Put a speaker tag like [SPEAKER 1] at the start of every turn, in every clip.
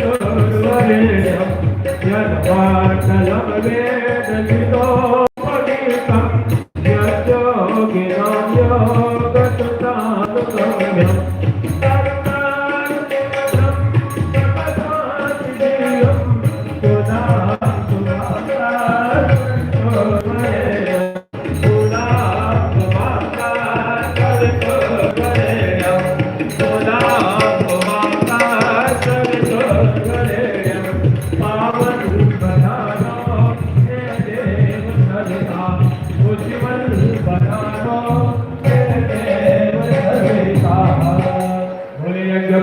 [SPEAKER 1] ತೋರುವರೆ ಜನವಾಟಲವೇ ದಲಿತೋ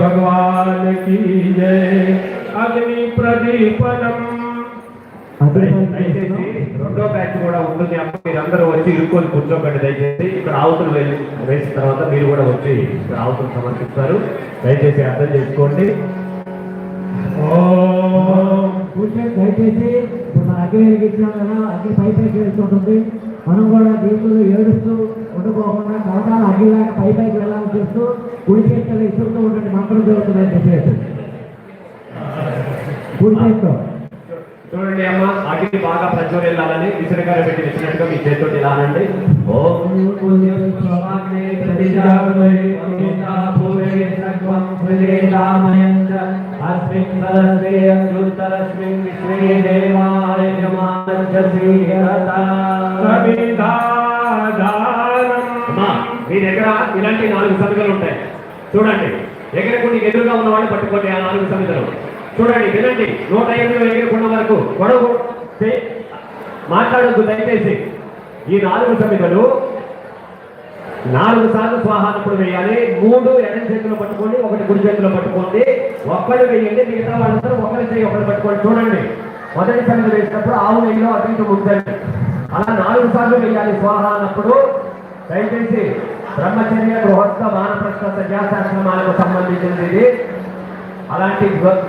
[SPEAKER 1] భగవాన్కి జయ అగ్ని ప్రదీపనం. రెండో బ్యాచ్ కూడా ఉంటుంది. వచ్చి ఇరుక్కొని కూర్చోబెట్టి దయచేసి. ఇక్కడ ఆవుతులు వేసిన తర్వాత మీరు కూడా వచ్చి ఇక్కడ ఆవుతులు సమర్పిస్తారు. దయచేసి అర్థం చేసుకోండి.
[SPEAKER 2] దయచేసి. అగ్ని అగ్ని పై పైకి వెళ్తుంటుంది. మనం కూడా దీంట్లో ఏడుస్తూ ఉండిపోకుండా కవటాల అగ్నిలాగా పై పైకి వెళ్ళాలని చూస్తూ కుడి చేతిలో ఇసురుతూ ఉండండి. మంత్రం జరుగుతుందని చెప్పేసి. కుడి చేతితో.
[SPEAKER 1] చూడండి అమ్మ అగ్ని బాగా ప్రజ్వరిల్లాలని విసరగారు పెట్టి ఇచ్చినట్టుగా మీ చేతితో ఇలా అనండి విశ్వే దేవా మీ దగ్గర ఇలాంటి నాలుగు సమితలు ఉంటాయి. చూడండి ఎగరకుండా ఎదురుగా ఉన్న వాళ్ళు పట్టుకోండి ఆ నాలుగు సమితలు. చూడండి వినండి నూట ఎనిమిది ఎగరకుండా వరకు గొడవ మాట్లాడద్దు దయచేసి. ఈ నాలుగు సమితలు నాలుగు సార్లు స్వాహానప్పుడు వేయాలి. మూడు ఎడం చేతిలో పట్టుకోండి ఒకటి కుడి చేతిలో పట్టుకోండి. ఒక్కడు వేయండి మిగతా వాళ్ళందరూ ఒకరి చేయి ఒకటి పట్టుకోండి. చూడండి. మొదటి వేసినప్పుడు ఆవు నెయ్యిలో అతనికి ఇటు అలా నాలుగు సార్లు వేయాలి స్వాహ అన్నప్పుడు దయచేసి బ్రహ్మచర్య గృహస్థ వానప్రస్థ సన్యాసాశ్రమాలకు సంబంధించినది ఇది. అలాంటి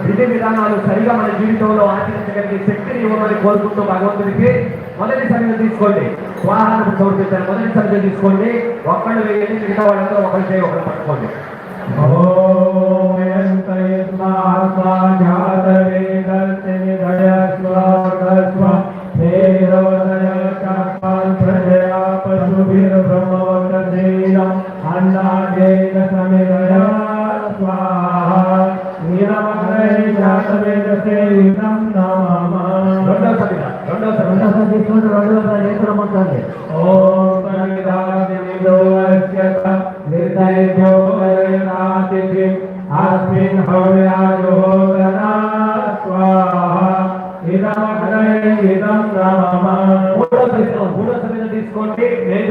[SPEAKER 1] విధి విధానాలు సరిగా మన జీవితంలో ఆచరించగలిగే శక్తిని ఇవ్వమని కోరుకుంటూ భగవంతుడికి మొదటి సమయం తీసుకోండి. వాహనం సమర్పించారు మొదటి సరిగా తీసుకోండి. ఒక్కళ్ళు వేయండి మిగతా వాళ్ళందరూ ఒకరి చేయి ఒకరు పట్టుకోండి. రెండో సరిగా రెండో సరిగా
[SPEAKER 2] రెండోసారి తీసుకుంటే రెండోసారి చేతులు మొత్తాన్ని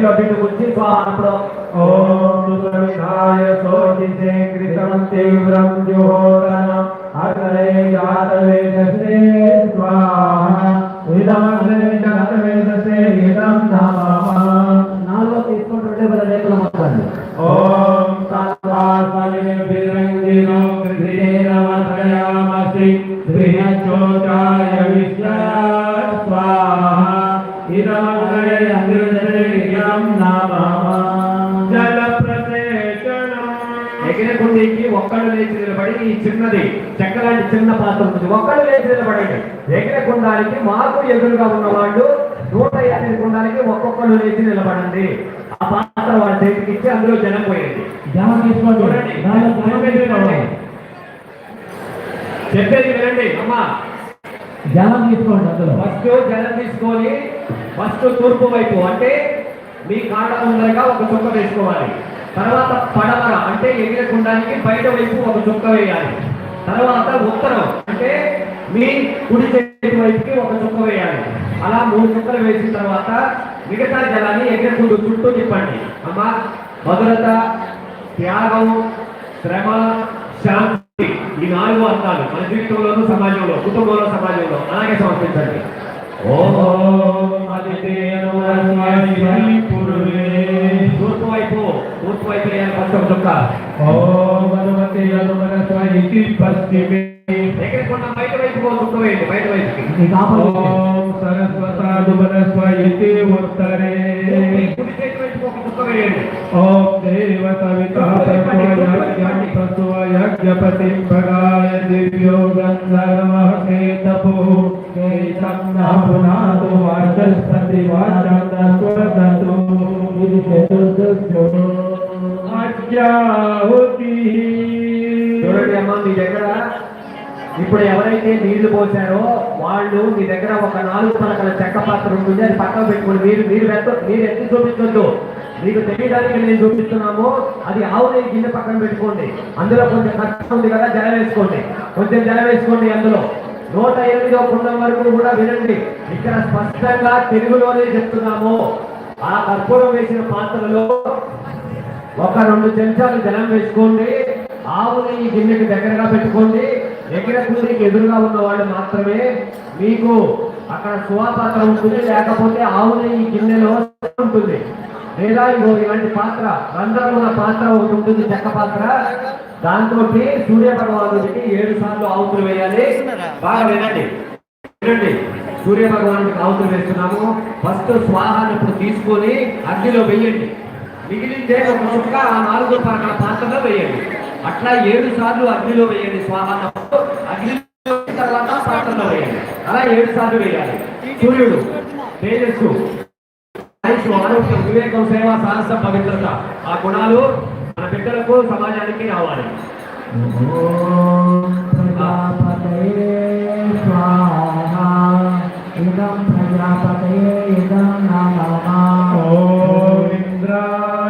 [SPEAKER 1] చేతిలో బిడ్డు గురించి స్వాహనప్పుడు
[SPEAKER 3] ఓం సుసవిధాయ శోచితే కృతం తీవ్రం జుహోరణ అగ్రే జాతవేదసే స్వాహ. ఇదమగ్రేజగతవేదసే ఇదం నమః
[SPEAKER 2] నాలుగో తీసుకుంటుంటే మన రేపుల మొత్తాన్ని
[SPEAKER 3] ఓం సత్వాసనే బిరంగినో కృతిరేన వసయామసి ధ్రియచోచాయ విశ్వ స్వాహ.
[SPEAKER 1] ఇదమగ్రేజగతవేదసే ఎగిరకుండీకి ఒక్కళ్ళు లేచి నిలబడి ఈ చిన్నది చెక్కలాంటి చిన్న పాత్ర ఉంటుంది. ఒక్కళ్ళు లేచి నిలబడండి. ఎగిరకుండానికి మాకు ఎదురుగా ఉన్న వాళ్ళు నూట యాభై కుండానికి ఒక్కొక్కళ్ళు లేచి నిలబడండి. ఆ పాత్ర వాళ్ళ చేతికి ఇచ్చి అందులో జనం పోయింది
[SPEAKER 2] జనం జనం
[SPEAKER 1] చెప్పేది వినండి. అమ్మా.
[SPEAKER 2] జనం తీసుకోండి అందులో.
[SPEAKER 1] ఫస్ట్ జలం తీసుకొని ఫస్ట్ తూర్పు వైపు అంటే మీ కాళ్ళ ముందరగా ఒక చుక్క వేసుకోవాలి. తర్వాత పడమర అంటే ఎగిరకుండానికి బయట వైపు ఒక చుక్క వేయాలి. తర్వాత ఉత్తరం అంటే మీ కుడి చేతి వైపుకి ఒక చుక్క వేయాలి. అలా మూడు చుక్కలు వేసిన తర్వాత మిగతా జలాన్ని ఎగిరకుండా చుట్టూ తిప్పండి. అమ్మా భద్రత త్యాగం శ్రమ శాంతి ఈ నాలుగు అర్థాలు మన జీవితంలోనూ సమాజంలో కుటుంబంలో సమాజంలో అలాగే సమర్పించండి. ఓం తూర్పు వైపు వేయాలి పశ్చిమ చుక్క.
[SPEAKER 3] ఓం హనుమతి హనుమన ఇది పశ్చిమే
[SPEAKER 1] ఎక్కడికున్న బయట వైపు చుక్క వేయండి బయట వైపుకి.
[SPEAKER 3] ఓం సరస్వతానుమన ఇది ఉత్తరే
[SPEAKER 1] కుడి చేతి వైపు ఒక చుక్క వేయండి.
[SPEAKER 3] ఓం దేవ సవిత యజ్ఞపతి భగాయ దివ్యో గంధర్వ కేతపు కేతం నా పునాదు వాచస్పతి వాచంద స్వదతు
[SPEAKER 2] ఇది చతుర్దశో
[SPEAKER 1] చూడండి అమ్మా మీ దగ్గర ఇప్పుడు ఎవరైతే నీళ్ళు పోసారో వాళ్ళు మీ దగ్గర ఒక నాలుగు పలకల చెక్క పాత్ర ఉంటుంది అది పక్కన పెట్టుకోండి. మీరు మీరు ఎత్త మీరు ఎత్తి చూపించొద్దు. మీకు తెలియడానికి నేను చూపిస్తున్నాము. అది ఆవు నెయ్యి గిన్నె పక్కన పెట్టుకోండి. అందులో కొంచెం కష్టం ఉంది కదా జల వేసుకోండి. కొంచెం జల వేసుకోండి అందులో. నూట ఎనిమిదో పుణ్యం వరకు కూడా వినండి. ఇక్కడ స్పష్టంగా తెలుగులోనే చెప్తున్నాము. ఆ కర్పూరం వేసిన పాత్రలో ఒక రెండు చెంచాలు జలం వేసుకోండి. ఆవు నెయ్యి గిన్నెకి దగ్గరగా పెట్టుకోండి. ఎగిర కుండికి ఎదురుగా ఉన్న వాళ్ళు మాత్రమే మీకు అక్కడ సువాపాత్ర ఉంటుంది లేకపోతే ఆవు నెయ్యి గిన్నెలో ఉంటుంది. లేదా ఇగో ఇలాంటి పాత్ర రంధ్రం ఉన్న పాత్ర ఒకటి ఉంటుంది చెక్క పాత్ర. దాంతో సూర్య భగవానుడికి ఏడు సార్లు ఆవుతులు వేయాలి. బాగా వినండి. వినండి. సూర్య భగవానుడికి ఆవుతులు వేస్తున్నాము. ఫస్ట్ స్వాహాన్ని ఇప్పుడు తీసుకొని అగ్నిలో వెయ్యండి. మిగిలిందే ఒక చుక్క ఆ నాలుగు పక్కల పాత్రలో వేయండి. అట్లా ఏడు సార్లు అగ్నిలో వేయండి స్వాహాన్నప్పుడు అగ్ని తర్వాత పాత్రలో వేయండి. అలా ఏడు సార్లు వేయాలి. సూర్యుడు తేజస్సు ఆయుష్ ఆరోగ్యం వివేకం సేవ సాహసం పవిత్రత. ఆ గుణాలు మన బిడ్డలకు సమాజానికి రావాలి.
[SPEAKER 2] ప్రజాపతే ప్రజాపతయే ఇదం ప్రజాపతే ఇదం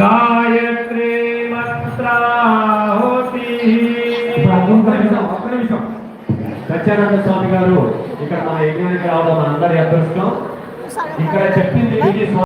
[SPEAKER 3] గాయత్రీ మంత్రాహుతి
[SPEAKER 1] ఒక్క నిమిషం, సత్యానంద స్వామి గారు ఇక్కడ మన యజ్ఞానికి రావడం మనందరి అదృష్టం. ఇక్కడ చెప్పింది